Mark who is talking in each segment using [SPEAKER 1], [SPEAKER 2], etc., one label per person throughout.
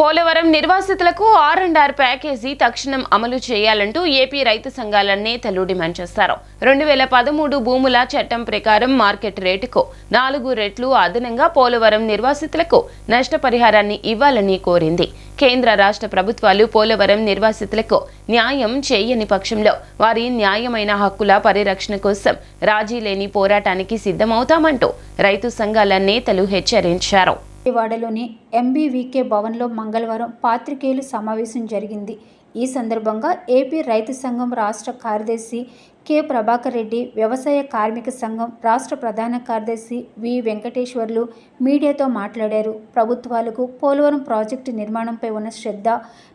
[SPEAKER 1] పోలవరం నిర్వాసితులకు are and are package తక్షణం అమలు చేయాలంటూ ఏపీ రైతు సంఘాల నేతలు డిమాండ్ చేశారు రెండు వేల పదమూడు భూముల చట్టం ప్రకారం మార్కెట్ రేటుకు నాలుగు రెట్లు అదనంగా పోలవరం నిర్వాసితులకు నష్టపరిహారాన్ని ఇవ్వాలని కోరింది. కేంద్ర రాష్ట్ర ప్రభుత్వాలు పోలవరం నిర్వాసితులకు న్యాయం చేయని పక్షంలో వారి న్యాయమైన హక్కుల పరిరక్షణ కోసం రాజీ లేని పోరాటానికి సిద్ధమవుతామంటూ రైతు సంఘాల నేతలు హెచ్చరించారు.
[SPEAKER 2] విజయవాడలోని ఎంబీవీకే భవన్లో మంగళవారం పాత్రికేయులు సమావేశం జరిగింది. ఈ సందర్భంగా ఏపీ రైతు సంఘం రాష్ట్ర కార్యదర్శి కె. ప్రభాకర్ రెడ్డి వ్యవసాయ కార్మిక సంఘం రాష్ట్ర ప్రధాన కార్యదర్శి వి. వెంకటేశ్వర్లు మీడియాతో మాట్లాడారు. ప్రభుత్వాలకు పోలవరం ప్రాజెక్టు నిర్మాణంపై ఉన్న శ్రద్ధ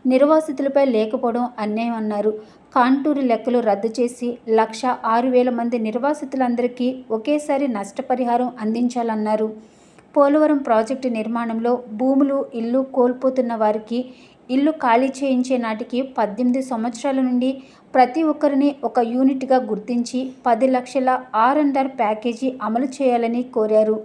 [SPEAKER 2] నిర్వాసితులపై లేకపోవడం అన్యాయం అన్నారు కాంటూరు లెక్కలు రద్దు చేసి లక్ష ఆరు వేల మంది నిర్వాసితులందరికీ ఒకేసారి నష్టపరిహారం అందించాలన్నారు. పోలవరం ప్రాజెక్టు నిర్మాణంలో భూములు ఇల్లు కోల్పోతున్న వారికి ఇల్లు ఖాళీ చేయించే నాటికి పద్దెనిమిది సంవత్సరాల నుండి ప్రతి ఒక్కరిని ఒక యూనిట్గా గుర్తించి పది లక్షల ఆర్ అండ్ ఆర్ ప్యాకేజీ అమలు చేయాలని కోరారు.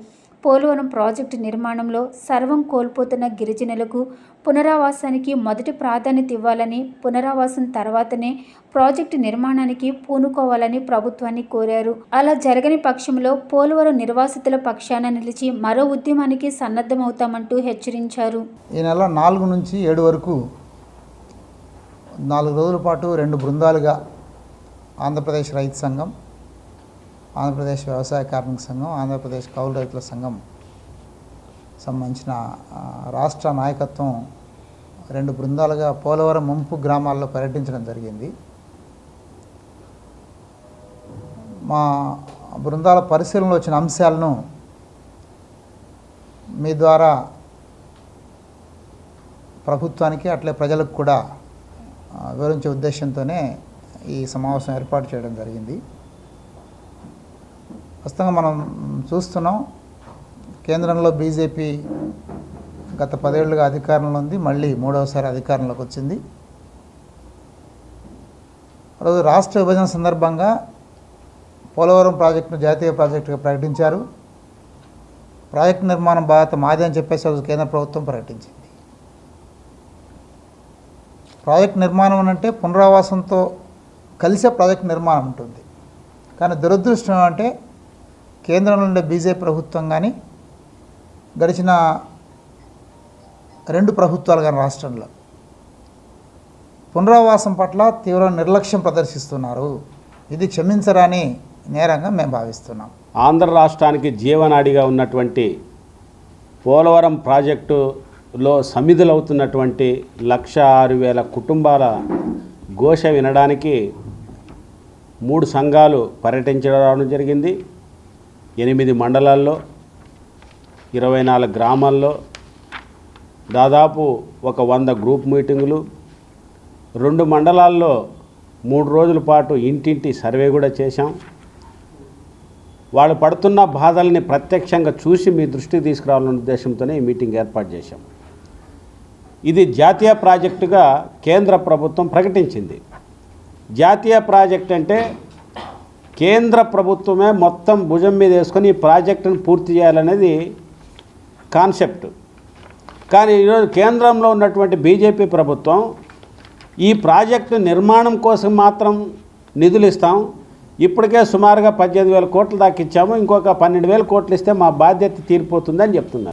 [SPEAKER 2] పోలవరం ప్రాజెక్టు నిర్మాణంలో సర్వం కోల్పోతున్న గిరిజనులకు పునరావాసానికి మొదటి ప్రాధాన్యత ఇవ్వాలని పునరావాసం తర్వాతనే ప్రాజెక్టు నిర్మాణానికి పూనుకోవాలని ప్రభుత్వాన్ని కోరారు. అలా జరగని పక్షంలో పోలవరం నిర్వాసితుల పక్షాన నిలిచి మరో ఉద్యమానికి సన్నద్ధమవుతామంటూ హెచ్చరించారు.
[SPEAKER 3] ఈ నెల నాలుగు నుంచి ఏడు వరకు నాలుగు రోజుల పాటు రెండు బృందాలుగా ఆంధ్రప్రదేశ్ రైతు సంఘం ఆంధ్రప్రదేశ్ వ్యవసాయ కార్మిక సంఘం ఆంధ్రప్రదేశ్ కౌలు రైతుల సంఘం సంబంధించిన రాష్ట్ర నాయకత్వం రెండు బృందాలుగా పోలవరం ముంపు గ్రామాల్లో పర్యటించడం జరిగింది. మా బృందాల పరిశీలనలో వచ్చిన అంశాలను మీ ద్వారా ప్రభుత్వానికి అట్లే ప్రజలకు కూడా వివరించే ఉద్దేశంతోనే ఈ సమావేశం ఏర్పాటు చేయడం జరిగింది. ప్రస్తుతంగా మనం చూస్తున్నాం కేంద్రంలో బీజేపీ గత పదేళ్ళుగా అధికారంలో ఉంది మళ్ళీ మూడవసారి అధికారంలోకి వచ్చింది. రోజు రాష్ట్ర విభజన సందర్భంగా పోలవరం ప్రాజెక్టును జాతీయ ప్రాజెక్టుగా ప్రకటించారు. ప్రాజెక్టు నిర్మాణం భారత మాది అని చెప్పేసి రోజు కేంద్ర ప్రభుత్వం ప్రకటించింది. ప్రాజెక్ట్ నిర్మాణం అంటే పునరావాసంతో కలిసే ప్రాజెక్ట్ నిర్మాణం ఉంటుంది. కానీ దురదృష్టం అంటే కేంద్రంలో ఉండే బీజేపీ ప్రభుత్వం కానీ గడిచిన రెండు ప్రభుత్వాలు కానీ రాష్ట్రంలో పునరావాసం పట్ల తీవ్ర నిర్లక్ష్యం ప్రదర్శిస్తున్నారు. ఇది క్షమించరాని నేరంగా మేము భావిస్తున్నాం.
[SPEAKER 4] ఆంధ్ర రాష్ట్రానికి జీవనాడిగా ఉన్నటువంటి పోలవరం ప్రాజెక్టులో సమిధులవుతున్నటువంటి లక్ష ఆరు వేల కుటుంబాల ఘోష వినడానికి మూడు సంఘాలు పర్యటించడం జరిగింది. ఎనిమిది మండలాల్లో ఇరవై నాలుగు గ్రామాల్లో దాదాపు ఒక వంద గ్రూప్ మీటింగులు రెండు మండలాల్లో మూడు రోజుల పాటు ఇంటింటి సర్వే కూడా చేశాం. వాళ్ళు పడుతున్న బాధల్ని ప్రత్యక్షంగా చూసి మీ దృష్టికి తీసుకురావాలనే ఉద్దేశంతోనే ఈ మీటింగ్ ఏర్పాటు చేశాం. ఇది జాతీయ ప్రాజెక్టుగా కేంద్ర ప్రభుత్వం ప్రకటించింది. జాతీయ ప్రాజెక్ట్ అంటే కేంద్ర ప్రభుత్వమే మొత్తం భుజం మీద వేసుకొని ఈ ప్రాజెక్టును పూర్తి చేయాలనేది కాన్సెప్ట్. కానీ ఈరోజు కేంద్రంలో ఉన్నటువంటి బీజేపీ ప్రభుత్వం ఈ ప్రాజెక్టు నిర్మాణం కోసం మాత్రం నిధులు ఇస్తాం. ఇప్పటికే సుమారుగా పద్దెనిమిది వేల కోట్ల దాకా ఇచ్చాము. ఇంకొక పన్నెండు వేల కోట్లు ఇస్తే మా బాధ్యత తీరిపోతుందని చెప్తున్నారు.